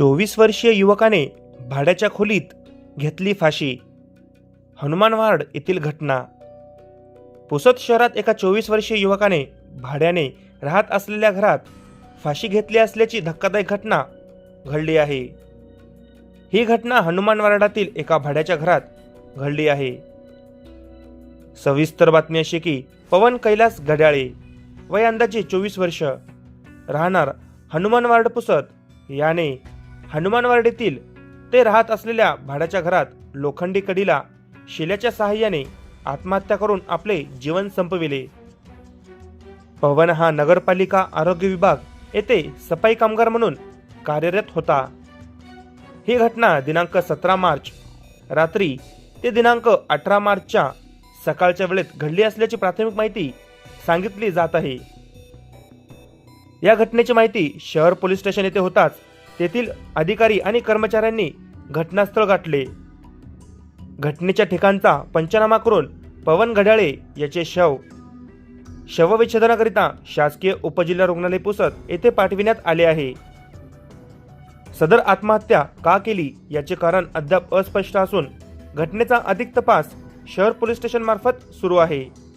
चोवीस वर्षीय युवकाने भाड्याच्या खोलीत घेतली फाशी. हनुमानवाड येथील घटना. पुसद शहरात एका चोवीस वर्षीय युवकाने भाड्याने राहत असलेल्या घरात फाशी घेतली असल्याची धक्कादायक घटना घडली आहे. ही घटना हनुमानवाडातील एका भाड्याच्या घरात घडली आहे. सविस्तर बातमी अशी की पवन कैलास घड्याळे वय अंदाजे चोवीस वर्ष. राहणार हनुमानवाड पुसत याने हनुमानवाडीतील ते राहत असलेल्या भाड्याच्या घरात लोखंडी कडीला शिल्याच्या सहाय्याने आत्महत्या करून आपले जीवन संपविले. पवन हा नगरपालिका आरोग्य विभाग येथे सफाई कामगार म्हणून कार्यरत होता. ही घटना दिनांक सतरा मार्च रात्री ते दिनांक अठरा मार्चच्या सकाळच्या वेळेत घडली असल्याची प्राथमिक माहिती सांगितली जात आहे. या घटनेची माहिती शहर पोलीस स्टेशन येथे होताच तेथील अधिकारी आणि कर्मचाऱ्यांनी घटनास्थळ गाठले. घटनेच्या ठिकाणचा पंचनामा करून पवन घड्याळे याचे शव. शवविच्छेदनाकरिता शासकीय उपजिल्हा रुग्णालय पुसत येथे पाठविण्यात आले आहे. सदर आत्महत्या का केली याचे कारण अद्याप अस्पष्ट असून घटनेचा अधिक तपास शहर पोलीस स्टेशनमार्फत सुरू आहे.